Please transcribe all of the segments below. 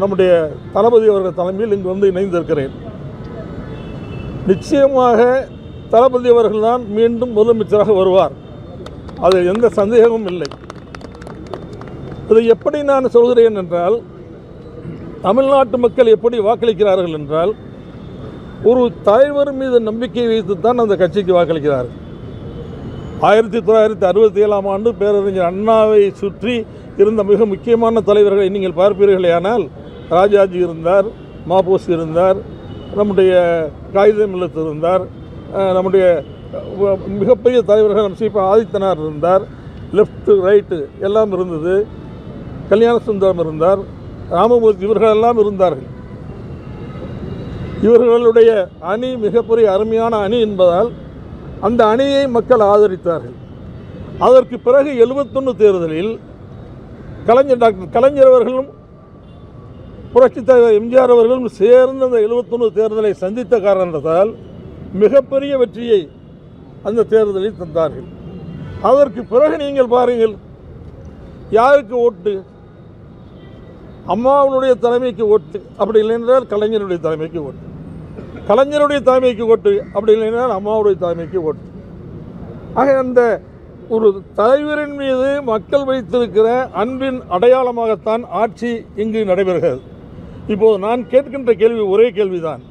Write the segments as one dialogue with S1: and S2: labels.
S1: நம்முடைய தளபதி அவர்கள் தலைமையில் இங்கு வந்து இணைந்திருக்கிறேன். நிச்சயமாக தளபதி அவர்கள்தான் மீண்டும் முதலமைச்சராக வருவார். அது எந்த சந்தேகமும் இல்லை. இதை எப்படி நான் சொல்கிறேன் என்றால் தமிழ்நாட்டு மக்கள் எப்படி வாக்களிக்கிறார்கள் என்றால் ஒரு தலைவர் மீது நம்பிக்கை வைத்து தான் அந்த கட்சிக்கு வாக்களிக்கிறார்கள். ஆயிரத்தி தொள்ளாயிரத்தி அறுபத்தி ஏழாம் ஆண்டு பேரறிஞர் அண்ணாவை சுற்றி இருந்த மிக முக்கியமான தலைவர்களை நீங்கள் பார்ப்பீர்களே ஆனால் ராஜாஜி இருந்தார் மாபோஸ் இருந்தார் நம்முடைய காகிதம் இல்லத்து இருந்தார் நம்முடைய மிகப்பெரிய தலைவர்கள் நம் சீப்பா ஆதித்தனார் இருந்தார் லெஃப்ட்டு ரைட்டு எல்லாம் இருந்தது கல்யாண சுந்தரம் இருந்தார் ராமமூர்த்தி இவர்கள் எல்லாம் இருந்தார்கள். இவர்களுடைய அணி மிகப்பெரிய அருமையான அணி என்பதால் அந்த அணியை மக்கள் ஆதரித்தார்கள். அதற்கு பிறகு எழுபத்தொன்று தேர்தலில் கலைஞர் டாக்டர் கலைஞர் அவர்களும் புரட்சித் தலைவர் எம்ஜிஆர் அவர்களும் சேர்ந்து அந்த எழுபத்தொன்று தேர்தலை சந்தித்த காரணத்தால் மிகப்பெரிய வெற்றியை அந்த தேர்தலில் தந்தார்கள். அதற்கு பிறகு நீங்கள் பாருங்கள் யாருக்கு ஓட்டு? அம்மாவனுடைய தலைமைக்கு ஓட்டு அப்படி இல்லை என்றால் கலைஞருடைய தலைமைக்கு ஓட்டு. கலைஞருடைய தலைமைக்கு ஓட்டு அப்படி இல்லை என்றால் அம்மாவுடைய தலைமைக்கு ஓட்டு. ஆக அந்த ஒரு தலைவரின் மீது மக்கள் வைத்திருக்கிற அன்பின் அடையாளமாகத்தான் ஆட்சி இங்கு நடைபெறுகிறது. இப்போது நான் கேட்கின்ற கேள்வி ஒரே கேள்விதான்.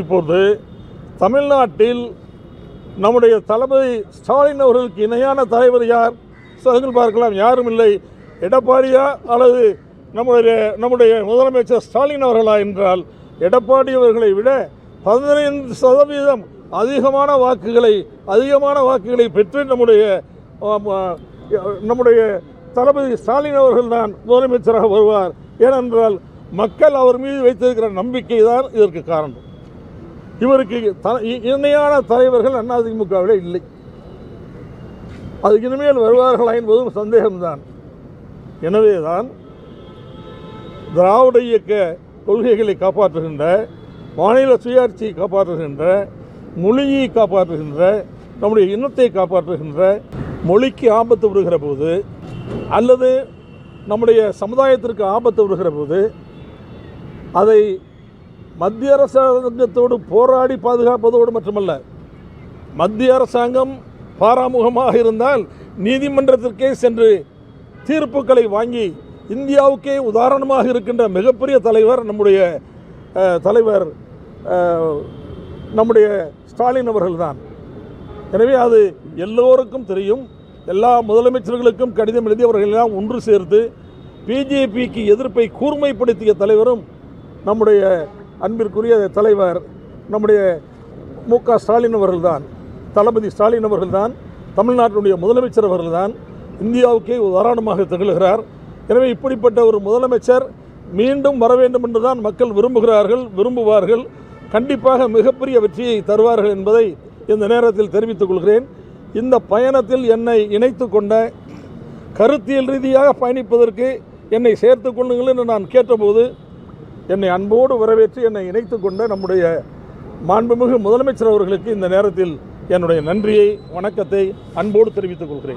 S1: இப்போது தமிழ்நாட்டில் நம்முடைய தளபதி ஸ்டாலின் அவர்களுக்கு இணையான தலைவர் யார்? சொல்லுங்கள் பார்க்கலாம். யாரும் இல்லை. எடப்பாடியா அல்லது நம்முடைய நம்முடைய முதலமைச்சர் ஸ்டாலின் அவர்களா என்றால் எடப்பாடி அவர்களை விட பதினைந்து சதவீதம் அதிகமான வாக்குகளை அதிகமான வாக்குகளை பெற்று நம்முடைய நம்முடைய தளபதி ஸ்டாலின் அவர்கள் தான் முதலமைச்சராக வருவார். ஏனென்றால் மக்கள் அவர் மீது வைத்திருக்கிற நம்பிக்கை தான் இதற்கு காரணம். இவருக்கு த- இ- இணையான தலைவர்கள் அதிமுகவிலே இல்லை. அது இனிமேல் வருவார்களா என்பதும் சந்தேகம்தான். எனவே தான் திராவிட இயக்க கொள்கைகளை காப்பாற்றுகின்ற மாநில சுயாட்சியை காப்பாற்றுகின்ற மொழியை காப்பாற்றுகின்ற நம்முடைய இனத்தை காப்பாற்றுகின்ற மொழிக்கு ஆபத்து விடுகிற போது அல்லது நம்முடைய சமுதாயத்திற்கு ஆபத்து விடுகிற போது அதை மத்திய அரசாங்கத்தோடு போராடி பாதுகாப்பதோடு மட்டுமல்ல மத்திய அரசாங்கம் பாராமுகமாக இருந்தால் நீதிமன்றத்திற்கே சென்று தீர்ப்புகளை வாங்கி இந்தியாவுக்கே உதாரணமாக இருக்கின்ற மிகப்பெரிய தலைவர் நம்முடைய தலைவர் நம்முடைய ஸ்டாலின் அவர்கள்தான். எனவே அது எல்லோருக்கும் தெரியும் எல்லா முதலமைச்சர்களுக்கும் கடிதம் எழுதி அவர்கள் எல்லாம் ஒன்று சேர்த்து பிஜேபிக்கு எதிர்ப்பை கூர்மைப்படுத்திய தலைவரும் நம்முடைய அன்பிற்குரிய தலைவர் நம்முடைய மு க ஸ்டாலின் அவர்கள்தான் தளபதி ஸ்டாலின் அவர்கள்தான் தமிழ்நாட்டினுடைய முதலமைச்சர் அவர்கள்தான் இந்தியாவுக்கே உதாரணமாக திகழ்கிறார். எனவே இப்படிப்பட்ட ஒரு முதலமைச்சர் மீண்டும் வர வேண்டும் என்றுதான் மக்கள் விரும்புகிறார்கள் விரும்புவார்கள். கண்டிப்பாக மிகப்பெரிய வெற்றியை தருவார்கள் என்பதை இந்த நேரத்தில் தெரிவித்துக் கொள்கிறேன். இந்த பயணத்தில் என்னை இணைத்து கொண்ட கருத்தியல் ரீதியாக பயணிப்பதற்கு என்னை சேர்த்து கொள்ளுங்கள் என்று நான் கேட்டபோது என்னை அன்போடு வரவேற்று என்னை இணைத்து கொண்ட நம்முடைய மாண்புமிகு முதலமைச்சர் அவர்களுக்கு இந்த நேரத்தில் என்னுடைய நன்றியை வணக்கத்தை அன்போடு தெரிவித்துக் கொள்கிறேன்.